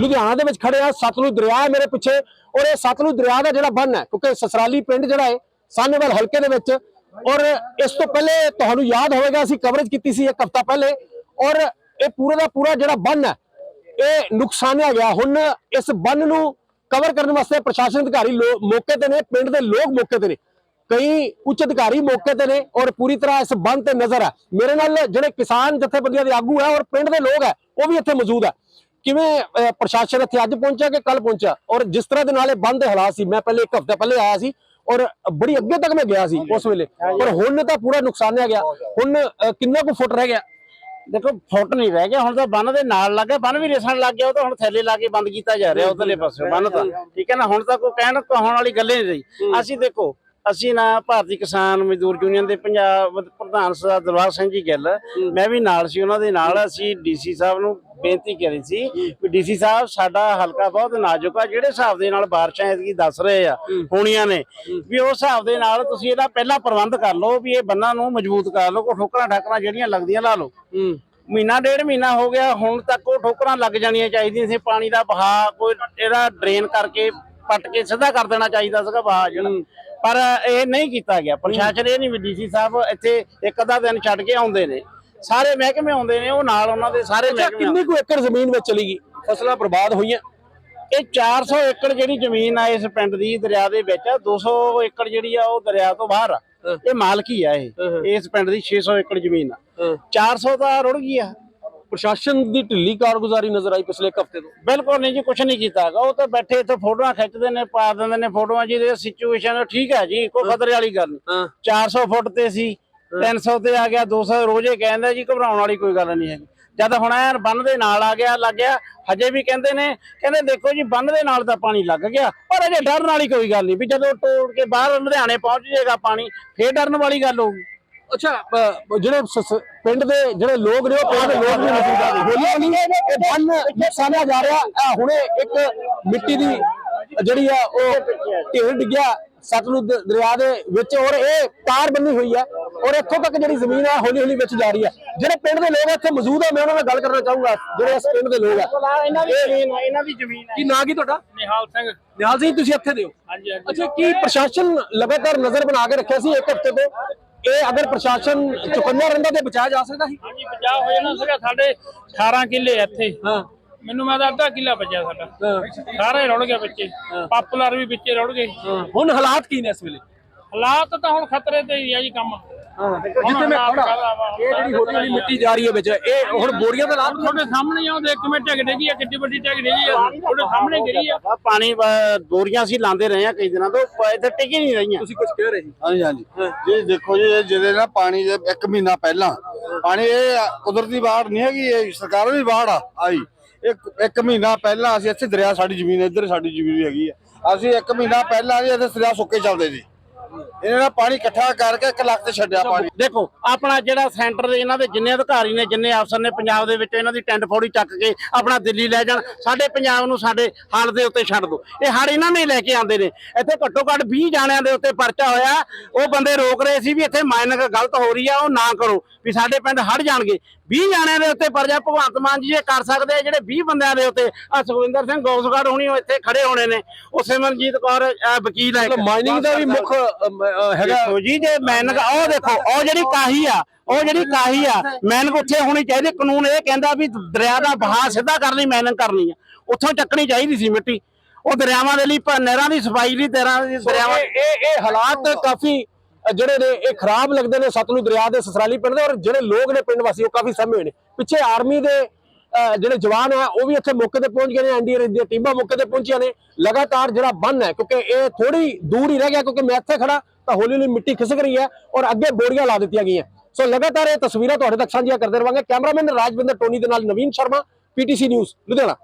ਲੁਧਿਆਣਾ ਦੇ ਵਿੱਚ ਖੜੇ ਆ, ਸਤਲੁਜ ਦਰਿਆ ਹੈ ਮੇਰੇ ਪਿੱਛੇ, ਔਰ ਇਹ ਸਤਲੁਜ ਦਰਿਆ ਦਾ ਜਿਹੜਾ ਬੰਨ ਹੈ, ਕਿਉਂਕਿ ਸਸਰਾਲੀ ਪਿੰਡ ਜਿਹੜਾ ਹੈ ਸਾਨੇਵਾਲ ਹਲਕੇ ਦੇ ਵਿੱਚ, ਔਰ ਇਸ ਤੋਂ ਪਹਿਲੇ ਤੁਹਾਨੂੰ ਯਾਦ ਹੋਵੇਗਾ, ਅਸੀਂ ਕਵਰੇਜ ਕੀਤੀ ਸੀ ਇੱਕ ਹਫ਼ਤਾ ਪਹਿਲੇ, ਔਰ ਇਹ ਪੂਰਾ ਦਾ ਪੂਰਾ ਜਿਹੜਾ ਬੰਨ ਹੈ, ਇਹ ਨੁਕਸਾਨਿਆ ਗਿਆ। ਹੁਣ ਇਸ ਬੰਨ ਨੂੰ ਕਵਰ ਕਰਨ ਵਾਸਤੇ ਪ੍ਰਸ਼ਾਸਨ ਅਧਿਕਾਰੀ ਮੌਕੇ ਤੇ ਨੇ, ਪਿੰਡ ਦੇ ਲੋਕ ਮੌਕੇ ਤੇ ਨੇ, ਕਈ ਉੱਚ ਅਧਿਕਾਰੀ ਮੌਕੇ ਤੇ ਨੇ, ਔਰ ਪੂਰੀ ਤਰ੍ਹਾਂ ਇਸ ਬੰਨ ਤੇ ਨਜ਼ਰ ਹੈ। ਮੇਰੇ ਨਾਲ ਜਿਹੜੇ ਕਿਸਾਨ ਜਥੇਬੰਦੀਆਂ ਦੇ ਆਗੂ ਹੈ, ਔਰ ਪਿੰਡ ਦੇ ਲੋਕ ਹੈ, ਉਹ ਵੀ ਇੱਥੇ ਮੌਜੂਦ ਹੈ। ਕਿਵੇਂ ਪ੍ਰਸ਼ਾਸਨ ਇੱਥੇ ਅੱਜ ਪਹੁੰਚਿਆ ਕਿ ਕੱਲ ਪਹੁੰਚਿਆ? ਔਰ ਜਿਸ ਤਰ੍ਹਾਂ ਦੇ ਨਾਲ ਇਹ ਬੰਦ ਹਾਲਾਤ ਸੀ ਮੈਂ ਪਹਿਲੇ ਇੱਕ ਹਫ਼ਤਾ ਪਹਿਲੇ ਆਇਆ ਸੀ ਔਰ ਬੜੀ ਅੱਗੇ ਤੱਕ ਮੈਂ ਗਿਆ ਸੀ ਉਸ ਵੇਲੇ। ਪਰ ਹੁਣ ਤਾਂ ਪੂਰਾ ਨੁਕਸਾਨਿਆ ਗਿਆ। ਹੁਣ ਕਿੰਨਾ ਕੁ ਫੁੱਟ ਰਹਿ ਗਿਆ? ਦੇਖੋ ਫੁੱਟ ਨਹੀਂ ਰਹਿ ਗਿਆ। ਹੁਣ ਤਾਂ ਬੰਨ ਦੇ ਨਾਲ ਲੱਗ ਗਿਆ। ਬੰਨ ਵੀ ਰਿਸਣ ਲੱਗ ਗਿਆ ਉਹ ਤਾਂ ਹੁਣ ਥੈਲੇ ਲਾ ਕੇ ਬੰਦ ਕੀਤਾ ਜਾ ਰਿਹਾ ਉਧਰਲੇ ਪਾਸੇ। ਬੰਨ ਤਾਂ। ਠੀਕ ਹੈ ਨਾ? ਹੁਣ ਤਾਂ ਕੋਈ ਕਹਿਣ ਕਹਾਉਣ ਵਾਲੀ ਗੱਲ ਨਹੀਂ ਰਹੀ। ਅਸੀਂ ਦੇਖੋ ਅਸੀਂ ਨਾ ਭਾਰਤੀ ਕਿਸਾਨ ਮਜ਼ਦੂਰ ਯੂਨੀਅਨ ਦੇ ਪੰਜਾਬ ਪ੍ਰਧਾਨ ਸਰਦਾਰ ਦਰਬਾਰ ਸਿੰਘ ਜੀ ਗੱਲ। ਮੈਂ ਵੀ ਨਾਲ ਸੀ ਉਹਨਾਂ ਦੇ ਨਾਲ ਅਸੀਂ ਡੀਸੀ ਸਾਹਿਬ ਨੂੰ ਬੇਨਤੀ ਕਰੀ ਸੀ ਵੀ ਡੀਸੀ ਸਾਹਿਬ ਸਾਡਾ ਹਲਕਾ ਬਹੁਤ ਨਾਜ਼ੁਕ ਆ ਜਿਹੜੇ ਹਿਸਾਬ ਦੇ ਨਾਲ ਬਾਰਿਸ਼ਾਂ ਐਤਕੀ ਦੱਸ ਰਹੇ ਆ ਹੋਣੀਆਂ ਨੇ ਵੀ ਉਸ ਹਿਸਾਬ ਦੇ ਨਾਲ ਤੁਸੀਂ ਇਹਦਾ ਪਹਿਲਾਂ ਪ੍ਰਬੰਧ ਕਰ ਲਓ ਵੀ ਇਹ ਬੰਨਾਂ ਨੂੰ ਮਜ਼ਬੂਤ ਕਰ ਲਓ ਕੋ ਠੋਕਰਾਂ ਠਾਕਰਾਂ ਜਿਹੜੀਆਂ ਲੱਗਦੀਆਂ ਲਾ ਲਓ। ਮਹੀਨਾ ਡੇਢ ਮਹੀਨਾ ਹੋ ਗਿਆ ਹੁਣ ਤੱਕ ਉਹ ਠੋਕਰਾਂ ਲੱਗ ਜਾਣੀਆਂ ਚਾਹੀਦੀਆਂ ਸੀ ਪਾਣੀ ਦਾ ਵਹਾਅ ਕੋਈ ਇਹਦਾ ਡਰੇਨ ਕਰਕੇ ਪੱਟ ਕੇ ਸਿੱਧਾ ਕਰ ਦੇਣਾ ਚਾਹੀਦਾ ਸੀਗਾ ਵਹਾਅ ਜਿਹੜਾ। ਪਰ ਇਹ ਨਹੀਂ ਕੀਤਾ ਗਿਆ। ਪ੍ਰਸ਼ਾਸਨ ਇਹ ਨਹੀਂ ਵੀ ਡੀਸੀ ਸਾਹਿਬ ਇੱਥੇ ਇੱਕ ਅੱਧਾ ਦਿਨ ਛੱਡ ਕੇ ਆਉਂਦੇ ਨੇ। ਸਾਰੇ ਮਹਿਕਮੇ ਆਉਂਦੇ ਨੇ ਉਹ ਨਾਲ ਉਹਨਾਂ ਦੇ ਸਾਰੇ ਅੱਛਾ ਮਹਿਕਮੇ ਕਿੰਨੀ ਕੁ ਏਕੜ ਜ਼ਮੀਨ ਵਿੱਚ ਚਲੀ ਗਈ? ਫਸਲਾਂ ਬਰਬਾਦ ਹੋਈਆਂ। ਇਹ 400 ਏਕੜ ਜਿਹੜੀ ਜ਼ਮੀਨ ਆ ਇਸ ਪਿੰਡ ਦੀ ਦਰਿਆ ਦੇ ਵਿੱਚ ਆ 200 ਏਕੜ ਜਿਹੜੀ ਆ ਉਹ ਦਰਿਆ ਤੋਂ ਬਾਹਰ ਆ। ਇਹ ਮਾਲਕੀ ਆ ਇਹ। ਇਸ ਪਿੰਡ ਦੀ 600 ਏਕੜ ਜ਼ਮੀਨ ਆ। 400 ਤਾਂ ਰੁੜ ਗਈ ਆ। ਪ੍ਰਸ਼ਾਸਨ ਦੀ ਢਿੱਲੀ ਕਾਰਗੁਜ਼ਾਰੀ ਨਜ਼ਰ ਆਈ ਪਿਛਲੇ ਹਫ਼ਤੇ ਤੋਂ? ਬਿਲਕੁਲ ਨਹੀਂ ਜੀ ਕੁਝ ਨਹੀਂ ਕੀਤਾ ਹੈਗਾ। ਉਹ ਤਾਂ ਬੈਠੇ ਇੱਥੇ ਫੋਟੋਆਂ ਖਿੱਚਦੇ ਨੇ ਪਾ ਦਿੰਦੇ ਨੇ ਫੋਟੋਆਂ ਜੀ ਇਹ ਸਿਚੁਏਸ਼ਨ ਠੀਕ ਹੈ ਜੀ ਕੋਈ ਖਤਰੇ ਵਾਲੀ ਗੱਲ ਨਹੀਂ। ਹਾਂ। 400 ਫੁੱਟ ਤੇ ਸੀ। 300 ਤੇ ਆ ਗਿਆ 200 ਰੋਜ਼ੇ ਕਹਿੰਦਾ ਜੀ ਘਬਰਾਉਣ ਵਾਲੀ ਕੋਈ ਗੱਲ ਨਹੀਂ ਹੈਗੀ। ਜਦ ਹੁਣ ਐਨ ਬੰਨ ਦੇ ਨਾਲ ਆ ਗਿਆ ਲੱਗ ਗਿਆ ਹਜੇ ਵੀ ਕਹਿੰਦੇ ਨੇ ਕਹਿੰਦੇ ਦੇਖੋ ਜੀ ਬੰਨ ਦੇ ਨਾਲ ਤਾਂ ਪਾਣੀ ਲੱਗ ਗਿਆ ਪਰ ਅਜੇ ਡਰਨ ਵਾਲੀ ਕੋਈ ਗੱਲ ਨਹੀਂ ਵੀ ਜਦੋਂ ਤੋੜ ਕੇ ਬਾਹਰ ਲੁਧਿਆਣੇ ਪਹੁੰਚ ਜਾਏਗਾ ਪਾਣੀ ਫੇਰ ਡਰਨ ਵਾਲੀ ਗੱਲ ਹੋਊਗੀ। ਅੱਛਾ ਜਿਹੜੇ ਪਿੰਡ ਦੇ ਜਿਹੜੇ ਲੋਕ ਨੇ ਉਹ ਪਿੰਡ ਦੇ ਲੋਕ ਵੀ ਮੌਜੂਦ ਆ। ਹੌਲੀ ਹੌਲੀ ਇਹ ਬੰਨ ਨੁਕਸਾਨਿਆ ਜਾ ਰਿਹਾ। ਹੁਣੇ ਇੱਕ ਮਿੱਟੀ ਦੀ ਜਿਹੜੀ ਆ ਉਹ ਢੇਰ ਡਿੱਗਿਆ। ਸਤਲੁਜ ਦਰਿਆ ਦੇ ਵਿੱਚ ਔਰ ਇਹ ਤਾਰ ਬੰਨੀ ਹੋਈ ਹੈ ਔਰ ਇੱਥੋਂ ਤੱਕ ਜਿਹੜੀ ਜ਼ਮੀਨ ਆ ਹੌਲੀ ਹੌਲੀ ਵਿੱਚ ਜਾ ਰਹੀ ਹੈ। ਜਿਹੜੇ ਪਿੰਡ ਦੇ ਲੋਕ ਇੱਥੇ ਮੌਜੂਦ ਆ ਮੈਂ ਉਹਨਾਂ ਨਾਲ ਗੱਲ ਕਰਨਾ ਚਾਹੂੰਗਾ ਜਿਹੜੇ ਇਸ ਪਿੰਡ ਦੇ ਲੋਕ ਆ। ਇਹਨਾਂ ਦੀ ਜ਼ਮੀਨ ਹੈ ਇਹਨਾਂ ਦੀ ਜ਼ਮੀਨ ਹੈ। ਕੀ ਨਾਂ ਕੀ ਤੁਹਾਡਾ? ਨਿਹਾਲ ਸਿੰਘ। ਨਿਹਾਲ ਸਿੰਘ ਤੁਸੀਂ ਇੱਥੇ ਦੇ ਹੋ? ਹਾਂਜੀ ਹਾਂਜੀ। ਅੱਛਾ ਕੀ ਪ੍ਰਸ਼ਾਸਨ ਲਗਾਤਾਰ ਨਜ਼ਰ ਬਣਾ ਕੇ ਰੱਖਿਆ ਸੀ ਇੱਕ ਹਫ਼ਤੇ ਤੋਂ? ਇਹ ਅਗਰ ਪ੍ਰਸ਼ਾਸਨ ਚੁਕੰਨਾ ਰਹਿੰਦਾ ਤੇ ਬਚਾਇਆ ਜਾ ਸਕਦਾ ਸੀ? ਹਾਂਜੀ 50 ਹੋ ਜਾਣਾ ਸੀਗਾ ਸਾਡੇ 18 ਕਿੱਲੇ ਇੱਥੇ। ਹਾਂ। ਮੈਨੂੰ ਮੈਂ ਤਾਂ ਅੱਧਾ ਕਿੱਲਾ ਬਚਿਆ ਸਾਡਾ। ਸਾਰੇ ਰੁੜ ਗਏ ਬੱਚੇ। ਪਾਪੂਲਰ ਵੀ ਵਿੱਚੇ ਰੁੜ ਗਏ। ਹੁਣ ਹਾਲਾਤ ਕੀ ਨੇ ਇਸ ਵੇਲੇ? ਹਾਲਾਤ ਤਾਂ ਹੁਣ ਖਤਰੇ ਤੇ ਹੀ ਆ ਜੀ ਕੰਮ। ਜਿੱਥੇ ਮੈਂ ਖੜਾ ਇਹ ਜਿਹੜੀ ਹੌਲੀ ਹੌਲੀ ਮਿੱਟੀ ਜਾ ਰਹੀ ਹੈ ਵਿੱਚ ਇਹ ਹੁਣ ਬੋਰੀਆਂ ਦਾ ਲਾਭ ਤੁਹਾਡੇ ਸਾਹਮਣੇ ਆਉਂ ਦੇਖ ਕਿਵੇਂ ਢਿੱਗ ਡਿੱਗੀ ਆ ਕਿੱਡੀ ਵੱਡੀ ਢਿੱਗ ਡਿੱਗੀ ਆ। ਤੁਹਾਡੇ ਸਾਹਮਣੇ ਗਿਰੀ ਆ। ਆ ਪਾਣੀ ਬੋਰੀਆਂ ਲਾਉਂਦੇ ਰਹੇ ਆ ਕਈ ਦਿਨਾਂ ਤੋਂ ਇੱਥੇ ਟਿਕੀ ਨਹੀਂ ਰਹੀਆਂ। ਤੁਸੀਂ ਕੁਝ ਕਹਿ ਰਹੇ ਸੀ? ਹਾਂਜੀ ਹਾਂਜੀ। ਜੀ ਦੇਖੋ ਜੀ ਇਹ ਜਿਹਦੇ ਨਾਲ ਪਾਣੀ ਦੇ ਇੱਕ ਮਹੀਨਾ ਪਹਿਲਾਂ ਪਾਣੀ ਇਹ ਕੁਦਰਤੀ ਬਾੜ ਨਹੀਂ ਹੈਗੀ ਇਹ ਸਰਕਾਰ ਦੀ ਬਾੜ ਆ ਆਈ। ਇੱਕ ਇੱਕ ਮਹੀਨਾ ਪਹਿਲਾਂ ਅਸੀਂ ਇੱਥੇ ਦਰਿਆ ਸਾਡੀ ਜ਼ਮੀਨ ਇੱਧਰ ਸਾਡੀ ਜ਼ਮੀਨ ਹੈਗੀ ਆ ਅਸੀਂ ਇੱਕ ਮਹੀਨਾ ਪਹਿਲਾਂ ਜੀ ਇੱਥੇ ਦਰਿਆ ਸੁੱਕੇ ਚੱਲਦੇ ਸੀ। ਇਹਨਾਂ ਨੇ ਪਾਣੀ ਇਕੱਠਾ ਕਰਕੇ ਇੱਕ ਲੱਖ ਤੇ ਛੱਡਿਆ ਪਾਣੀ। ਦੇਖੋ, ਆਪਣਾ ਜਿਹੜਾ ਸੈਂਟਰ ਦੇ ਇਹਨਾਂ ਦੇ ਜਿੰਨੇ ਅਧਿਕਾਰੀ ਨੇ, ਜਿੰਨੇ ਅਫਸਰ ਨੇ ਪੰਜਾਬ ਦੇ ਵਿੱਚ ਇਹਨਾਂ ਦੀ ਟੈਂਟ ਫੋੜੀ ਚੱਕ ਕੇ ਆਪਣਾ ਦਿੱਲੀ ਲੈ ਜਾਣ। ਸਾਡੇ ਪੰਜਾਬ ਨੂੰ ਸਾਡੇ ਹਾਲ ਦੇ ਉੱਤੇ ਛੱਡ ਦੋ। ਇਹ ਹੜ ਇਹਨਾਂ ਨੇ ਲੈ ਕੇ ਆਉਂਦੇ ਨੇ। ਇੱਥੇ ਘੱਟੋ ਘੱਟ 20 ਜਾਣਿਆਂ ਦੇ ਉੱਤੇ ਪਰਚਾ ਹੋਇਆ। ਉਹ ਬੰਦੇ ਰੋਕ ਰਹੇ ਸੀ ਵੀ ਇੱਥੇ ਮਾਈਨਿੰਗ ਗਲਤ ਹੋ ਰਹੀ ਆ, ਉਹ ਨਾ ਕਰੋ। ਵੀ ਸਾਡੇ ਪਿੰਡ ਹੜ ਜਾਣਗੇ। 20 ਜਾਣਿਆਂ ਦੇ ਉੱਤੇ ਪਰਚਾ ਭਗਵੰਤ ਮਾਨ ਜੀ ਇਹ ਕਰ ਸਕਦੇ ਆ ਜਿਹੜੇ 20 ਬੰਦਿਆਂ ਦੇ ਉੱਤੇ ਆ ਸੁਖਵਿੰਦਰ ਸਿੰਘ ਗੌਸਗੜ ਹੋਣੀ ਉਹ ਇੱਥੇ ਖੜੇ ਹੋਣੇ ਨੇ ਉਹ ਸਿਮਰਨਜੀਤ ਕੌਰ ਵਕੀਲ ਹੈ। ਮਾਈਨਿੰਗ ਦਾ ਵੀ ਮੁੱਖ ਹੈਗਾ ਜੀ ਜੇ ਮੈਨਕ ਉਹ ਦੇਖੋ ਉਹ ਜਿਹੜੀ ਕਾਹੀ ਆ ਉਹ ਜਿਹੜੀ ਕਾਹੀ ਆ ਮੈਨਕ ਉੱਥੇ ਹੋਣੀ ਚਾਹੀਦੀ ਕਾਨੂੰਨ ਇਹ ਕਹਿੰਦਾ ਵੀ ਦਰਿਆ ਦਾ ਵਹਾਅ ਸਿੱਧਾ ਕਰਨ ਮੈਨਕ ਕਰਨੀ ਆ ਉੱਥੋਂ ਚੱਕਣੀ ਚਾਹੀਦੀ ਸੀ ਮਿੱਟੀ ਉਹ ਦਰਿਆਵਾਂ ਦੇ ਲਈ ਨਹਿਰਾਂ ਦੀ ਸਫ਼ਾਈ ਲਈ ਤੇਰਾਂ ਦੀ ਦਰਿਆਵਾਂ ਇਹ ਇਹ ਹਾਲਾਤ ਕਾਫੀ ਜਿਹੜੇ ਨੇ, ਇਹ ਖਰਾਬ ਲੱਗਦੇ ਨੇ ਸਤਲੁਜ ਦਰਿਆ ਦੇ ਸਸਰਾਲੀ ਪਿੰਡ ਦੇ ਔਰ ਜਿਹੜੇ ਲੋਕ ਨੇ ਪਿੰਡ ਵਾਸੀ ਉਹ ਕਾਫੀ ਸਹਿਮੇ ਹੋਏ ਨੇ। ਪਿੱਛੇ ਆਰਮੀ ਦੇ ਜਿਹੜੇ ਜਵਾਨ ਆ, ਉਹ ਵੀ ਇੱਥੇ ਮੌਕੇ ਤੇ ਪਹੁੰਚ ਗਏ ਨੇ ਐਨਡੀਆਰ ਦੀਆਂ ਟੀਮਾਂ ਮੌਕੇ ਤੇ ਪਹੁੰਚੀਆਂ ਨੇ। ਲਗਾਤਾਰ ਜਿਹੜਾ ਬੰਨ ਹੈ, ਕਿਉਂਕਿ ਇਹ ਥੋੜੀ ਦੂਰ ਹੀ ਰਹਿ ਗਿਆ, ਕਿਉਂਕਿ ਮੈਂ ਇੱਥੇ ਖੜਾ ਤਾਂ ਹੌਲੀ ਹੌਲੀ ਮਿੱਟੀ ਖਿਸਕ ਰਹੀ ਹੈ ਔਰ ਅੱਗੇ ਬੋਰੀਆਂ ਲਾ ਦਿੱਤੀਆਂ ਗਈਆਂ। ਸੋ ਲਗਾਤਾਰ ਇਹ ਤਸਵੀਰਾਂ ਤੁਹਾਡੇ ਤੱਕ ਸਾਂਝੀਆਂ ਕਰਦੇ ਰਵਾਂਗੇ। ਕੈਮਰਾਮੈਨ ਰਾਜਵਿੰਦਰ ਟੋਨੀ ਦੇ ਨਾਲ ਨਵੀਨ ਸ਼ਰਮਾ, ਪੀਟੀਸੀ ਨਿਊਜ਼, ਲੁਧਿਆਣਾ।